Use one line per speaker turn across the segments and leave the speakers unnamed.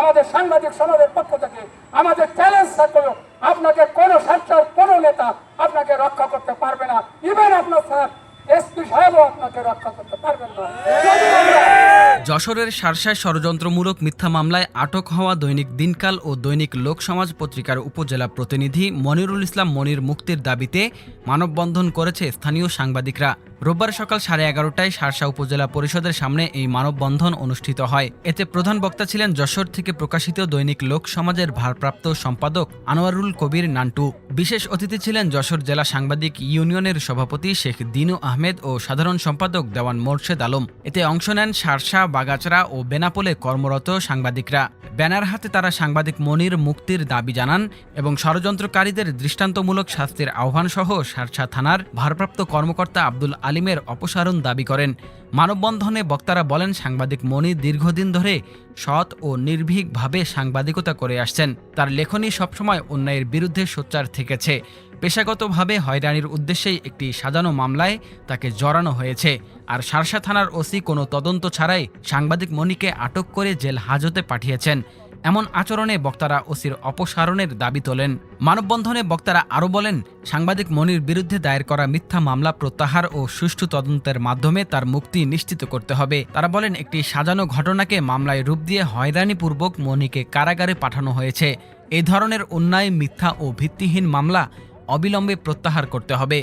আমাদের সাংবাদিক সমাজের পক্ষ থেকে আমাদের চ্যালেঞ্জ থাকল আপনাকে কোনো সরকার কোনো নেতা আপনাকে রক্ষা করতে পারবে না। ইভেন আপনার স্যার এসপি সাহেবও আপনাকে রক্ষা করতে পারবেন না।
যশোরের সারসায় ষড়যন্ত্রমূলক মিথ্যা মামলায় আটক হওয়া দৈনিক দিনকাল ও দৈনিক লোকসমাজ পত্রিকার উপজেলা প্রতিনিধি মনিরুল ইসলাম মনির মুক্তির দাবিতে মানববন্ধন করেছে স্থানীয় সাংবাদিকরা। রোববার সকাল সাড়ে এগারোটায় সারসা উপজেলা পরিষদের সামনে এই মানববন্ধন অনুষ্ঠিত হয়। এতে প্রধান বক্তা ছিলেন যশোর থেকে প্রকাশিত দৈনিক লোক সমাজের ভারপ্রাপ্ত সম্পাদক আনোয়ারুল কবির নান্টু। বিশেষ অতিথি ছিলেন যশোর জেলা সাংবাদিক ইউনিয়নের সভাপতি শেখ দিনু আহমেদ ও সাধারণ সম্পাদক দেওয়ান মোর্শেদ আলম। এতে অংশ নেন সারসা বাগাচরা ও বেনাপোলে কর্মরত সাংবাদিকরা। ব্যানার হাতে তারা সাংবাদিক মনির মুক্তির দাবি জানান এবং ষড়যন্ত্রকারীদের দৃষ্টান্তমূলক শাস্তির আহ্বান সহ সারসা থানার ভারপ্রাপ্ত কর্মকর্তা আব্দুল আলিমের অপসারণ দাবি করেন। মানববন্ধনে বক্তারা বলেন, সাংবাদিক মনি দীর্ঘদিন ধরে সৎ ও নির্ভীকভাবে সাংবাদিকতা করে আসছেন। তার লেখনী সবসময় অন্যায়ের বিরুদ্ধে সোচ্চার থেকেছে। পেশাগতভাবে হয়রানির উদ্দেশ্যেই একটি সাজানো মামলায় তাকে জড়ানো হয়েছে। আর সারসা থানার ওসি কোনো তদন্ত ছাড়াই সাংবাদিক মনিকে আটক করে জেল হাজতে পাঠিয়েছেন। এমন আচরণে বক্তারা ওসির অপসারণের দাবি তোলেন। মানববন্ধনে বক্তারা আরও বলেন, সাংবাদিক মনির বিরুদ্ধে দায়ের করা মিথ্যা মামলা প্রত্যাহার ও সুষ্ঠু তদন্তের মাধ্যমে তার মুক্তি নিশ্চিত করতে হবে। তারা বলেন, একটি সাজানো ঘটনাকে মামলায় রূপ দিয়ে হয়রানিপূর্বক মনিকে কারাগারে পাঠানো হয়েছে। এই ধরনের অন্যায়, মিথ্যা ও ভিত্তিহীন মামলা অবিলম্বে প্রত্যাহার করতে হবে।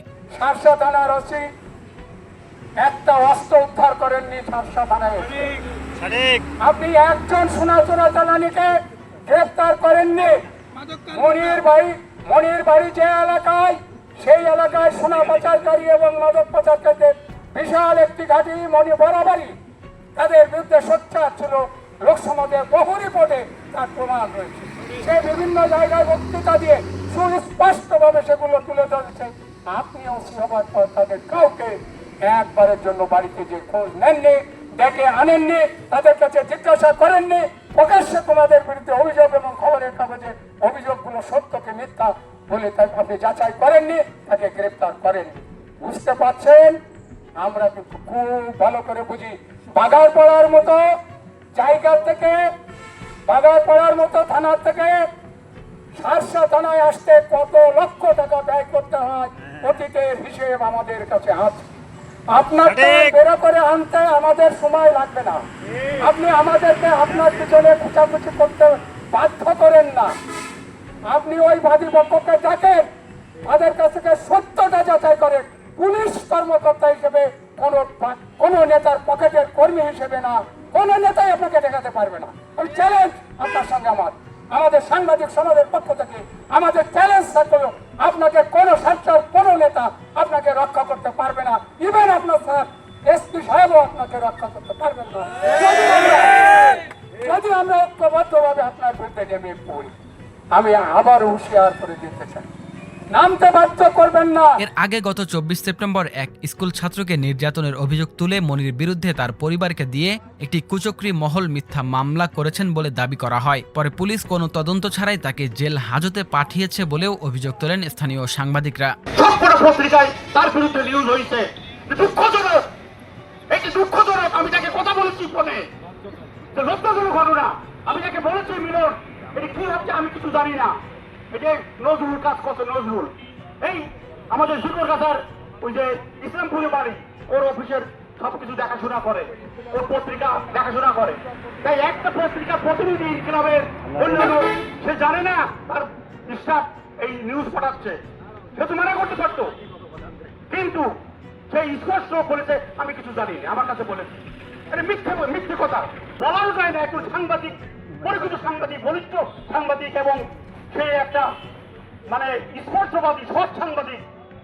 একটা অস্ত্র উদ্ধার করেননি থানায়। আপনি একজন সোনাচোরা চালানিকে গ্রেফতার করেননি। মনির বাড়ি মনির বাড়ি যে এলাকায়, সেই এলাকায় সোনা পাচারকারী এবং মাদক পাচারকারীদের বিশাল একটি ঘাঁটি মনি বরাবরই। তাদের বিরুদ্ধে সোচ্চার ছিল লোকসমাজের বহু রিপোর্টে তার প্রমাণ রয়েছে। সে বিভিন্ন জায়গায় বক্তৃতা দিয়ে সুস্পষ্টভাবে সেগুলো তুলে ধরেছে। আপনি ওসি হবার পর তাদের কাউকে একবারের জন্য বাড়িতে যে খোঁজ নেননি ডেকে আনেননি, তাদের কাছে জিজ্ঞাসা করেননি, প্রকাশ্যে তোমাদের বিরুদ্ধে অভিযোগ এবং খবরের কাগজে অভিযোগগুলো সত্যকে মিথ্যা বলে আপনি যাচাই করেননি, তাকে গ্রেফতার করেননি। বুঝতে পারছেন? আমরা কিন্তু খুব ভালো করে বুঝি। বাগার পড়ার মতো জায়গা থেকে বাগার পড়ার মতো থানার থেকে সারসা থানায় আসতে কত লক্ষ টাকা ব্যয় করতে হয়, অতীতের হিসেব আমাদের কাছে আছে। আপনার বেরো করে আনতে আমাদের সময় লাগবে না। আপনি আমাদেরকে আপনার পিছনে করতে বাধ্য করেন না। আপনি ওই বাদী পক্ষকে ডাকেন তাদের কাছ থেকে সত্যটা যাচাই করেন। পুলিশ কর্মকর্তা হিসেবে কোন কোন নেতার পকেটের কর্মী হিসেবে না কোন নেতাই আপনাকে দেখাতে পারবে না। ওই চ্যালেঞ্জ আপনার সঙ্গে আমার। আমাদের সাংবাদিক সমাজের পক্ষ থেকে আমাদের চ্যালেঞ্জ থাকল আপনাকে কোন সরকার কোন নেতা আপনাকে রক্ষা করতে পারবে না ইভেন আপনার স্যার এসপি সাহেবও আপনাকে রক্ষা যদি আমরা- যদি আমরা ঐক্যবদ্ধভাবে আপনার বিরুদ্ধে নেমে পড়ি আমি আবার হুঁশিয়ার করে দিতে চাই। নামতে বাধ্য করবেন না।
এর আগে গত চব্বিশ সেপ্টেম্বর এক স্কুল ছাত্রকে নির্যাতনের অভিযোগ তুলে মনির বিরুদ্ধে তার পরিবারকে দিয়ে একটি কুচক্রি মহল মিথ্যা মামলা করেছেন বলে দাবি করা হয়। পরে পুলিশ কোনো তদন্ত ছাড়াই তাকে জেল হাজতে পাঠিয়েছে বলেও অভিযোগ তোলেন স্থানীয় সাংবাদিকরা।
পত্রিকায় তার বিরুদ্ধে নিউজ হয়েছে দুঃখজনক। এটি দুঃখজনক আমি তাকে কথা বলেছি ফোনে। লজ্জাজনক ঘটনা। আমি তাকে বলেছি, মিলন, এটি কি হচ্ছে আমি কিছু জানি না। এটি নজরুল কাজ করছে, নজরুল। এই আমাদের শুকর কাছার ওই যে ইসলামপুরে বাড়ি, ওর অফিসের সবকিছু দেখাশোনা করে, ওর পত্রিকা দেখাশোনা করে। তাই একটা পত্রিকা প্রতিনিধি ক্লাবের অন্যান্য, সে জানে না, তার স্টাফ এই নিউজ পাঠাচ্ছে। সে তো মানা করতে পারতো। কিন্তু সেই স্পষ্ট বলেছে আমি কিছু জানি না আমার কাছে বলেছে। এটা মিথ্যে মিথ্যে কথা। বলাও যায় না একজন সাংবাদিক পরিচিত সাংবাদিক বলিষ্ঠ সাংবাদিক এবং সে একটা মানে স্পষ্টবাদী সৎ সাংবাদিক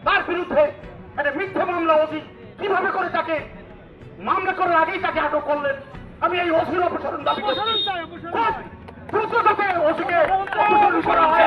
তার বিরুদ্ধে একটা মিথ্যে মামলা অধি কীভাবে করে তাকে মামলা করার আগেই তাকে আটক করলেন? আমি এই অসির অপসারণ দাবি করছি। দ্রুত যাতে ওসিকে অপসারণ করা হয়।